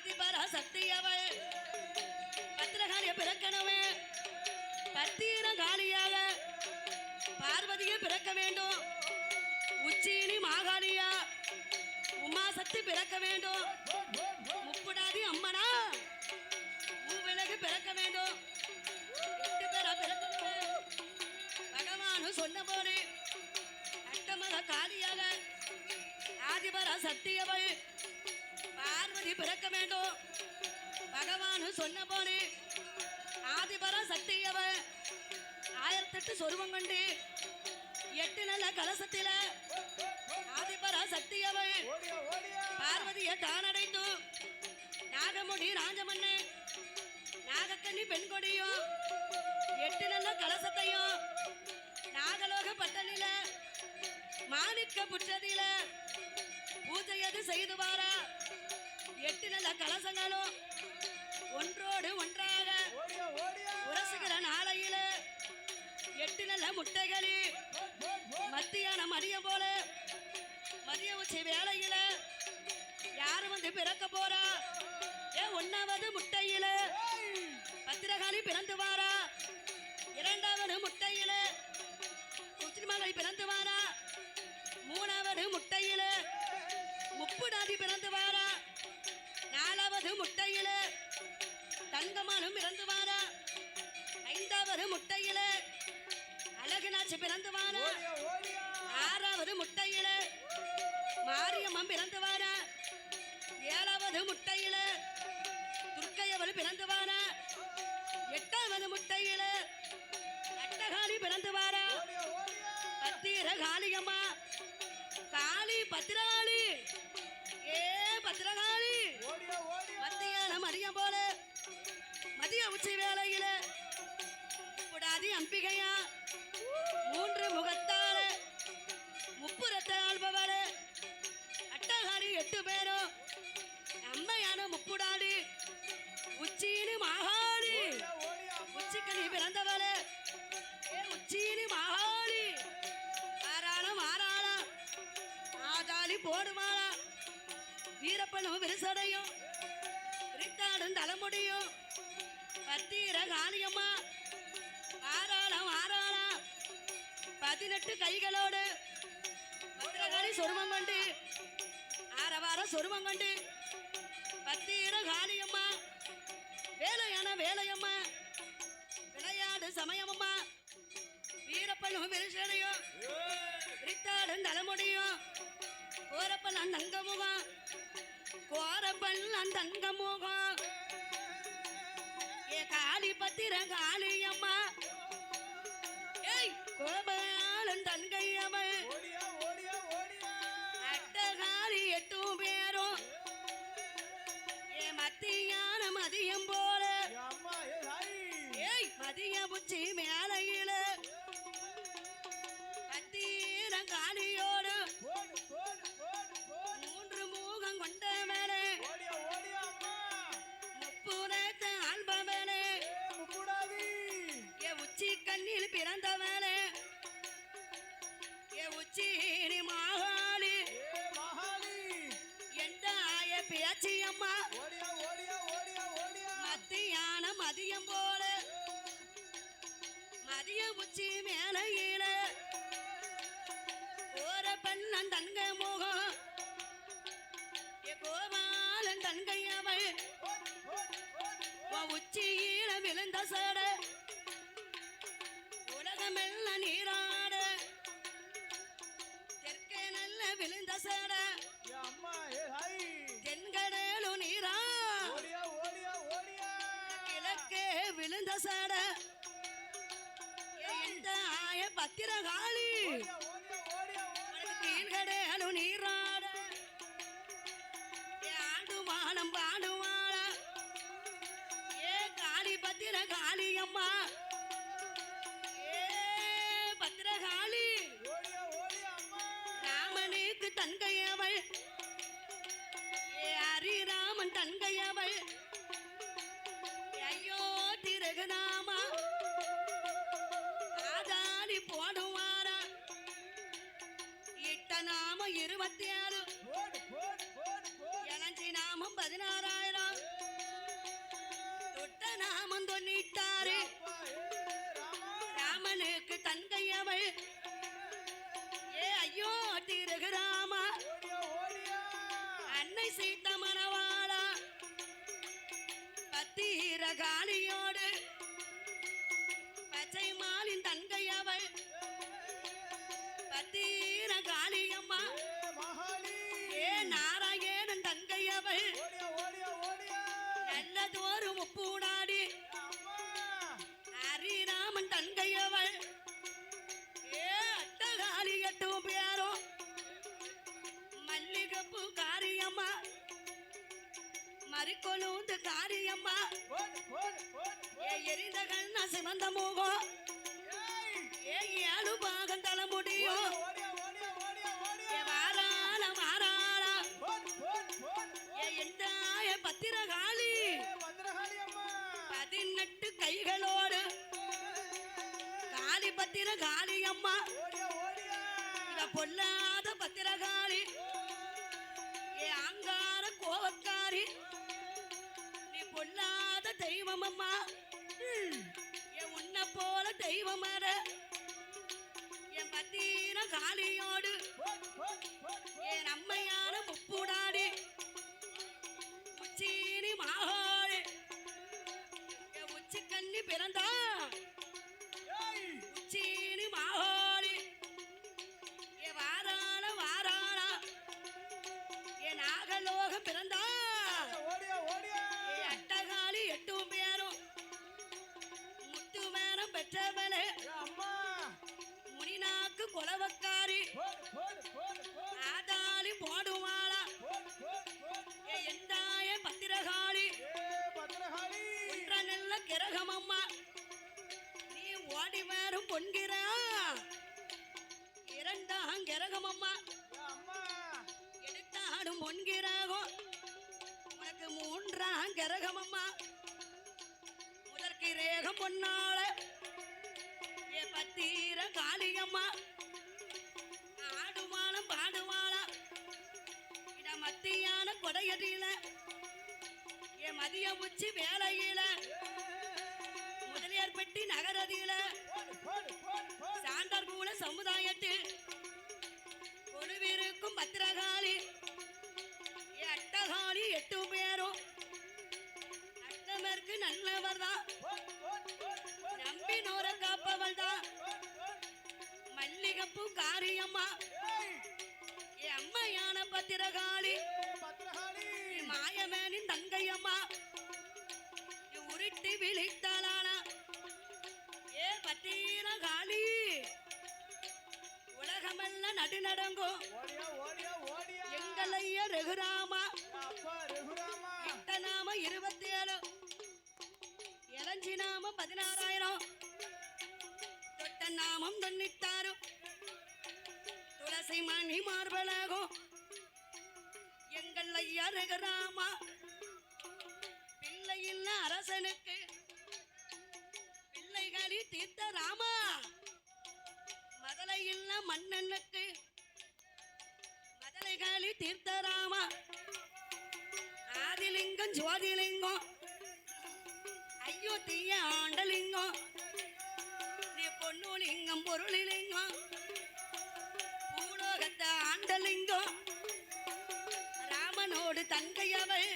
ஆதிபரா சக்தியவள் பத்திரகாரிய பிறக்கணுமே. பத்தீரம் காலியாக பார்வதியை பிறக்க வேண்டும். உச்சினி மாகாளியா. உமா சக்தி பிறக்க வேண்டும். முப்புடாதி அம்மனா. மூவிலகு பிறக்க வேண்டும். எட்டு பேரா பிறக்கணுமே. பகவானு சொன்ன போனே அட்டமக காலியாக ஆதிபரா சத்தியவள் பார்வதி பிறக்க வேண்டும். பகவானு சொன்ன போது ஆதிபரா சத்தியவள் ஆயிரத்தெட்டு சொருவம் கொண்டு எட்டு நல்ல கலசத்தில ஆதிபரா ஓடியா பார்வதியை தானடைந்து. நாகமுடி ராஜமண்ணு நாகக்கன்னி பெண் கொடியும் எட்டு நல்ல கலசத்தையும் நாகலோக பட்டலில மாணிக்க புற்றதில பூஜையது செய்து வாரா எட்டு நல்ல கலசங்களும் ஒன்றோடு ஒன்றாக உரசுகிற நாளையில எட்டு நல்ல முட்டைகளில் மத்தியான மதிய போல மதிய உச்சி வேலையில் யாரு வந்து பிறக்க போறா? ஏ ஒன்னாவது முட்டையில பத்திரகாளி பிறந்து வாரா? இரண்டாவது முட்டையில குச்சிமலை பிறந்து வாரா? மூணாவது முட்டையில நாலாவது முட்டையில தங்கமானும் பிறந்து வாரா. ஐந்தாவது முட்டையில அழகுநாச்சி பிறந்து வாரா. ஆறாவது முட்டையில மாரியம்மன் பிறந்து வாரா. ஏழாவது முட்டையில துர்க்கையவள் பிறந்து வாரா. எட்டாவது முட்டையில அட்டகாலி பிறந்து வாரா. பத்திர காளியம்மா காளி பத்திரகாளி ஏ பத்திரகாளி. ஓடியா மத்தியான மதியம் போல. மதிய உச்சி வேலையில கூடாதி அம்பிகையா. மூன்று முகத்தால முப்புறத்தை ஆள்பவள. அட்டகாரி எட்டு பேரும் அம்மையான முப்புடாடி. உச்சினி மாகாளி உச்சிக்கு நீ பிறந்தவள. ஏ உச்சினி மாகாளி ஆராளம் ஆராளம் ஆதாளி போடுமாளா வீரப்பனும் விரிசடையும். விரித்தாடும் தலைமுடியும். பத்திர காலியம்மா ஆறாளம் ஆறாளம் பதினெட்டு கைகளோடு. பத்திரகாளி சொருமம் கொண்டு ஆரவாரம் சொருமம் கொண்டு பத்திர காளியம்மா. வேலையான வேலையம்மா. விளையாடு சமயமம்மா. வீரப்பனும் விரிசடையும் விரித்தாடும் தலைமுடியும். கோரப்பன் தங்க முகம் கோரப்பன் தங்கமுகம் முகம் ஏ காளி பத்திர காளியம்மா ஏய் கோபாலன் ஓடியா ஓடியா. அட்டகாளி எட்டும் பேரும். ஏ மத்தியான மதியம் போல. ஏய் மதிய புச்சி மேலையில பேச்சி அம்மா மத்தியான மதியம் போல. மதிய உச்சி மேலையில. ஓர பெண்ணன் தங்க முகம். ஏ கோபாலன் தங்கையவள் ஓடு ஓடு உச்சியில விழுந்த சட. உலகமெல்லாம் நீராட. தெற்கே நல்ல விழுந்த சட. விழுந்த சட? எந்த ஆய பத்திரகாளி? ஓடியா நீராட. ஆண்டு மானம் பாடுவாள. ஏ காளி பத்திர காளி அம்மா. திருகுநாமா ஆதாரி போடுவாரா. எட்ட நாம இருபத்தி ஆறு போடு இளஞ்சி நாமம் பதினாறாயிரம். நாமம் தொண்ணிட்டாரு ராமனுக்கு தங்கையவள் ஏ ஐயோ திருகுராமா ஓடியா அன்னை சீத்த மனவாளா பத்தீர காளியோடு ஓடியா ஓடியா நல்லதொரு முப்பூடாடி அம்மா. ஹரிராமன் தங்கையவள் ஏ அட்டகாளி எட்டும் பேரும். மல்லிகப்பு காரியம்மா. மறிக்கொழுந்து காரியம்மா. எரிந்த கண்ணா சிவந்த முகம். ஏ ஏழு பாகம் தலைமுடியும். ஓடியா. எந்தாய பத்திரகாளி? அம்மா பதினெட்டு கைகளோடு. காளி பத்திர காளியம்மா ஓடியா ஓடியா. இத பொல்லாத பத்திரகாளி. ஏ அங்கார கோவக்காரி. நீ பொல்லாத தெய்வம் அம்மா ஏ உன்னை போல தெய்வம் அற என் பத்தீர காளியோடு ஏ நம்மையான முப்புடாடி. மாகோடு ஏ உச்சி கண்ணி பிறந்தா. உச்சீனி மாகோடு ஏ வாராள வாராளா. ஏ நாகலோக பிறந்தா. எடுத்தாடும் உனக்கு மூன்றாம் கிரகம் அம்மா முதற்கு ரேகம் பொன்னாள. ஏ பத்தீர காளியம்மா. ஆடுவாளம் பாடுவாளா. இட மத்தியான கொடையடியில. ஏ மதிய உச்சி வேலையில முதலியார் பெட்டி நகரதியில. போடு சாந்தார் கூட சமுதாயத்தில். கொழுவிருக்கும் பத்திரகாளி. ஏ எட்டு பேரும். அட்டமருக்கு நல்லவர் தான் போடு நம்பி காப்பவள் தான் மல்லிகப்பு காரியம்மா. அம்மையான பத்திரகாளி. மாயமேனின் தங்கையம்மா. உருட்டி விழித்தாளானா ஏ பத்திரகாளி. உலகமெல்லாம் நடுநடங்கும். எங்களைய ரகுராமா? இட்ட நாம இருபத்தி ஏழு இளஞ்சி நாம பதினாறாயிரம். தொட்ட நாமம் தொண்ணூத்தாறு. துளசி மணி மார்பலாகும் எங்கள் ஐயா ரகுராமா. பிள்ளை இல்ல அரசனுக்கு. பிள்ளைகளி தீர்த்த ராமா. மதலை இல்ல மன்னனுக்கு. கலி தீர்த்தராமா? ஆதிலிங்கம் ஜோதிலிங்கம். ஐயோ தீய ஆண்டலிங்கம். நீ பொன்னுலிங்கம் பொருளிலிங்கம். பூலோகத்தை ஆண்டலிங்கம். ராமனோடு தங்கையவள்.